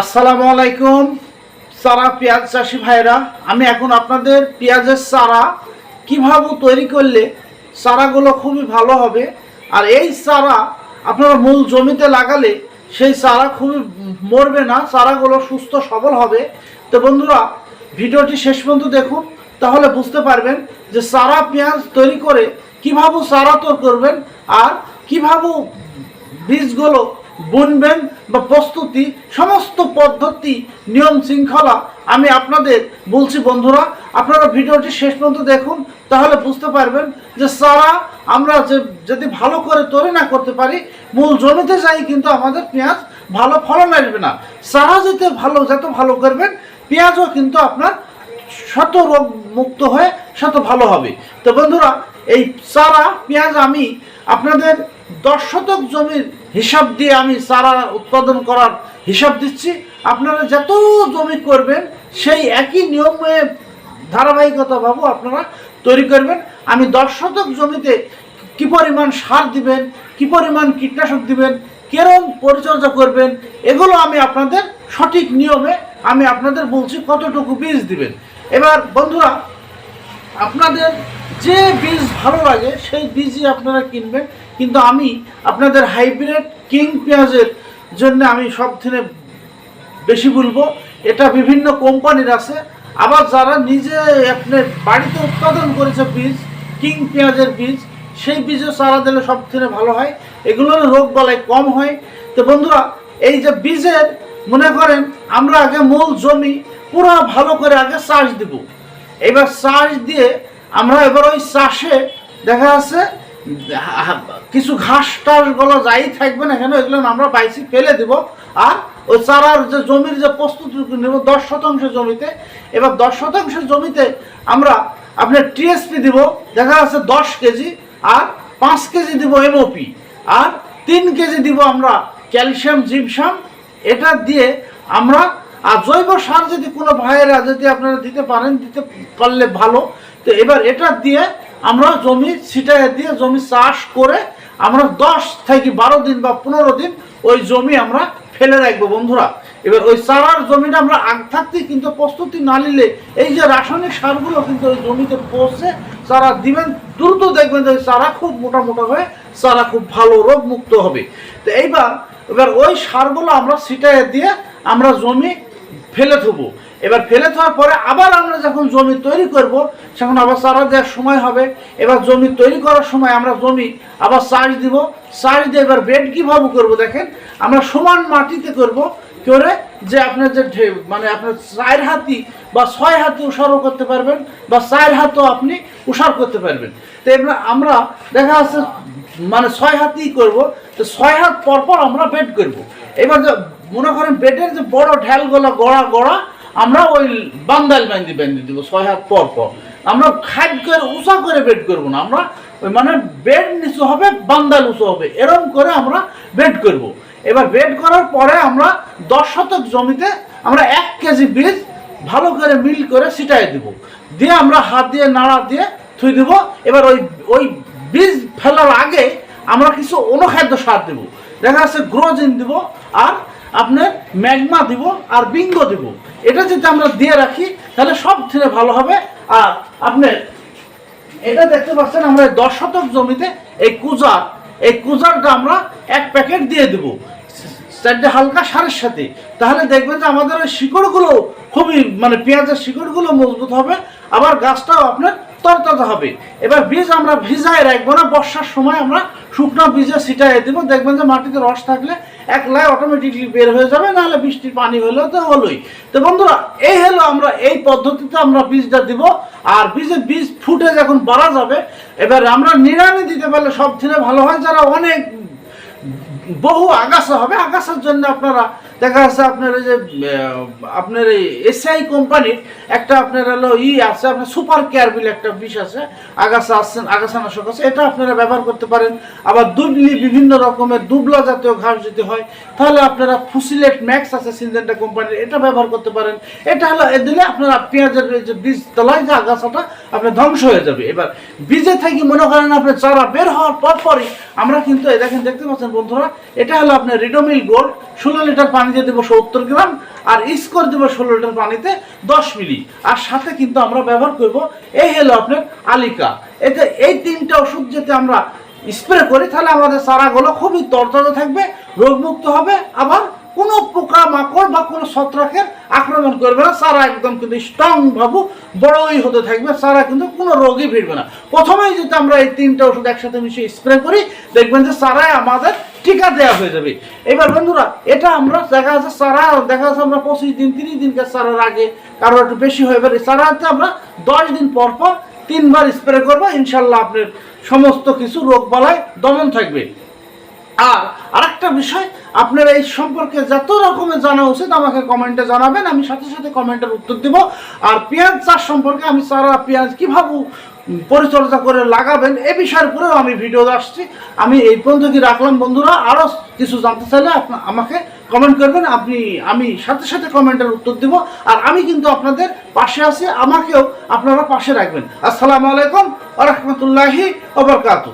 আসসালামু আলাইকুম। সারা পেঁয়াজ চাষি ভাইরা আমি এখন আপনাদের পেঁয়াজের চারা কীভাবে তৈরি করলে চারাগুলো খুবই ভালো হবে, আর এই চারা আপনারা মূল জমিতে লাগালে সেই চারা খুবই মরবে না, চারাগুলো সুস্থ সবল হবে। তো বন্ধুরা, ভিডিওটি শেষ পর্যন্ত দেখুন, তাহলে বুঝতে পারবেন যে চারা, পেঁয়াজ তৈরি করে কীভাবে চারা তৈরি করবেন, আর কীভাবে বীজগুলো বুনবেন বা প্রস্তুতি, সমস্ত পদ্ধতি, নিয়ম শৃঙ্খলা আমি আপনাদের বলছি বন্ধুরা, আপনারা ভিডিওটি শেষ পর্যন্ত দেখুন, তাহলে বুঝতে পারবেন যে সারা আমরা যে, যদি ভালো করে তৈরি না করতে পারি, মূল জমিতে যাই কিন্তু আমাদের পেঁয়াজ ভালো ফলন আসবে না। সারা যেতে ভালো, যত ভালো করবেন, পেঁয়াজও কিন্তু আপনার শত রোগ মুক্ত হয়ে শত ভালো হবে। তো বন্ধুরা, এই সারা পেঁয়াজ আমি আপনাদের দশ শতক জমির হিসাব দিয়ে আমি চারা উৎপাদন করার হিসাব দিচ্ছি। আপনারা যত জমি করবেন, সেই একই নিয়মে ধারাবাহিকতাভাবে আপনারা তৈরি করবেন। আমি দশ শতক জমিতে কি পরিমাণ সার দিবেন, কি পরিমাণ কীটনাশক দিবেন, কেরম পরিচর্যা করবেন, এগুলো আমি আপনাদের সঠিক নিয়মে আমি আপনাদের বলছি কতটুকু বীজ দিবেন। এবার বন্ধুরা, আপনাদের যে বীজ ভালো লাগে, সেই বীজই আপনারা কিনবেন। কিন্তু আমি আপনাদের হাইব্রিড কিং পেঁয়াজের জন্য আমি সব থেকে বেশি বলব। এটা বিভিন্ন কোম্পানির আছে। আবার যারা নিজে আপনার বাড়িতে উৎপাদন করেছে বীজ, কিং পেঁয়াজের বীজ, সেই বীজও চারা দিলে সব থেকে ভালো হয়। এগুলোর রোগ বালাই কম হয়। তো বন্ধুরা, এই যে বীজের, মনে করেন আমরা আগে মূল জমি পুরো ভালো করে আগে চাষ দিব। এবার চাষ দিয়ে আমরা এবার ওই চাষে দেখা যাচ্ছে কিছু ঘাস টাসগুলো যাই থাকবে না কেন, এগুলো আমরা বাইসি ফেলে দিব। আর ওই চারার যে জমির যে প্রস্তুতি নেব, দশ শতাংশ জমিতে। এবার দশ শতাংশ জমিতে আমরা আপনার টিএসপি দিব, দেখা যাচ্ছে দশ কেজি, আর পাঁচ কেজি দিব এমওপি আর তিন কেজি দিব আমরা ক্যালসিয়াম জিপসাম এটা দিয়ে আমরা, আর জৈব সার যদি কোনো ভাইয়েরা যদি আপনারা দিতে পারেন, দিতে পারলে ভালো। তো এবার এটা দিয়ে আমরা জমি ছিটাই দিয়ে জমি চাষ করে আমরা দশ থেকে বারো দিন বা পনেরো দিন ওই জমি আমরা ফেলে রাখব বন্ধুরা। এবার ওই চারার জমিটা আমরা আগ থাকতেই কিন্তু প্রস্তুতি না নিলে এই যে রাসায়নিক সারগুলো কিন্তু ওই জমিতে পৌঁছে চারা দিবেন, দ্রুত দেখবেন যে চারা খুব মোটা মোটা হয়ে চারা খুব ভালো রোগ মুক্ত হবে। তো এইবার, এবার ওই সারগুলো আমরা ছিটাই দিয়ে আমরা জমি ফেলে থবো। এবার ফেলে থাকার পরে আবার আমরা যখন জমি তৈরি করব, তখন আবার চারা দেওয়ার সময় হবে। এবার জমি তৈরি করার সময় আমরা জমি আবার চাষ দিব। চাষ দিয়ে এবার বেড কীভাবে করব দেখেন? আমরা সমান মাটিতে করব করে যে আপনার যে মানে আপনার চার হাতি বা ছয় হাতি উষারও করতে পারবেন বা চার হাতও আপনি উষার করতে পারবেন। তো এবার আমরা দেখা যাচ্ছে মানে ছয় হাতই করব, তো ছয় হাত পর পর আমরা বেড করব। এবার মনে করেন বেডের যে বড় ঢ্যালগুলো গড়া গড়া আমরা ওই বান্দাল বান্ধি বান্ধি দেবো, ছয় হাত পর পর। আমরা খাদ করে, উঁচা করে বেড করব না। আমরা ওই মানে বেড নিচু হবে, বান্দাল উঁচু হবে। এরকম করে আমরা বেড করব। এবার বেড করার পরে আমরা দশ শতক জমিতে আমরা এক কেজি বীজ ভালো করে মিল করে ছিটাই দিব। দিয়ে আমরা হাত দিয়ে, নাড়া দিয়ে থুই দিব। এবার ওই ওই বীজ ফেলার আগে আমরা কিছু অনুখাদ্য সার দেব। দেখা যাচ্ছে গ্রোজিন দিব আর আপনার ম্যাগমা দিব আর বিঙ্গ দিব। এটা যদি আমরা দিয়ে রাখি, তাহলে সব থেকে ভালো হবে। আর আপনার, এটা দেখতে পাচ্ছেন আমরা দশ শতক জমিতে এই কুজার। এই কুজারটা আমরা এক প্যাকেট দিয়ে দেব। চারটে হালকা সারের সাথে। তাহলে দেখবেন যে আমাদের ওই শিকড়গুলো খুবই মানে পেঁয়াজের শিকড়গুলো মজবুত হবে। আবার গাছটাও আপনার তরতাজা হবে। এবার বীজ আমরা ভিজায় রাখব না। বর্ষার সময় আমরা শুকনো বীজে ছিটাই দেবো, দেখবেন যে মাটিতে রস থাকলে এক লাই অটোমেটিকলি বের হয়ে যাবে, নাহলে বৃষ্টির পানি হলেও তো হলোই। তো বন্ধুরা, এই হলো আমরা, এই পদ্ধতিতে আমরা বীজটা দিব, আর বীজে বীজ ফুটে যখন বাড়া যাবে, এবার আমরা নিড়ানি দিতে পারলে সব থেকে ভালো হয়, যারা অনেক বহু আগাছা হবে, আগাছার জন্য আপনারা দেখা যাচ্ছে আপনার এই যে আপনার এই এসআই কোম্পানির একটা আপনার হলো ই আছে, আপনার সুপার কেয়ার বিল একটা বিষ আছে, আগাছা আসছেন আগাছা নাশক আছে, এটা আপনারা ব্যবহার করতে পারেন। আবার দুবলি বিভিন্ন রকমের দুবলা জাতীয় ঘাস যদি হয়, তাহলে আপনারা ফুসিলেট ম্যাক্স আছে সিনজেন্টা কোম্পানির, এটা ব্যবহার করতে পারেন। এটা হলো দিলে আপনারা পেঁয়াজের যে বীজ, তলায় যে আগাছাটা, আপনার ধ্বংস হয়ে যাবে। এবার বীজে থেকে মনে করেন আপনার চারা বের হওয়ার পর পরই আমরা কিন্তু দেখেন, দেখতে পাচ্ছেন বন্ধুরা, এটা হলো আপনার রিডোমিল গোল্ড ষোলো লিটার পানি পানিতে দেবো সত্তর গ্রাম আর স্কোর দেবো ষোলো লিটার পানিতে দশ মিলি। আর সাথে কিন্তু আমরা ব্যবহার করব এই হলো আপনার আলিকা। এতে এই তিনটা ওষুধ যাতে আমরা স্প্রে করি, তাহলে আমাদের চারাগুলো খুবই তরতাজা থাকবে, রোগমুক্ত হবে, আবার কোনো পোকা মাকড় বা কোনো ছত্রাকের আক্রমণ করবে না। সারা একদম কিন্তু স্ট্রং ভাবু বড়ই হতে থাকবে। সারা কিন্তু কোনো রোগই ভিড়বে না। প্রথমেই যদি আমরা এই তিনটা ওষুধ একসাথে মিশিয়ে স্প্রে করি, দেখবেন যে সারায় আমাদের টিকা দেওয়া হয়ে যাবে। এবার বন্ধুরা, এটা আমরা দেখা যাচ্ছে সারা, দেখা যাচ্ছে আমরা পঁচিশ দিন, তিরিশ দিনকে সারার আগে কারও একটু বেশি হয়ে পারে সারাতে আমরা দশ দিন পর পর তিনবার স্প্রে করব। ইনশাল্লাহ আপনার সমস্ত কিছু রোগ বালায় দমন থাকবে। আর আরেকটা বিষয়, আপনার এই সম্পর্কে যত রকমের জানা উচিত আমাকে কমেন্টে জানাবেন, আমি সাথে সাথে কমেন্টের উত্তর দিব। আর পেঁয়াজ চাষ সম্পর্কে আমি সারা পেঁয়াজ কীভাবে পরিচর্যা করে লাগাবেন, এ বিষয়ের উপরেও আমি ভিডিও আসছি। আমি এই পর্যন্ত কি রাখলাম বন্ধুরা। আরও কিছু জানতে চাইলে আমাকে কমেন্ট করবেন, আপনি, আমি সাথে সাথে কমেন্টের উত্তর দিব। আর আমি কিন্তু আপনাদের পাশে আছি, আমাকেও আপনারা পাশে রাখবেন। আসসালামু আলাইকুম, আ, রহমতুল্লাহি ওবরকাতু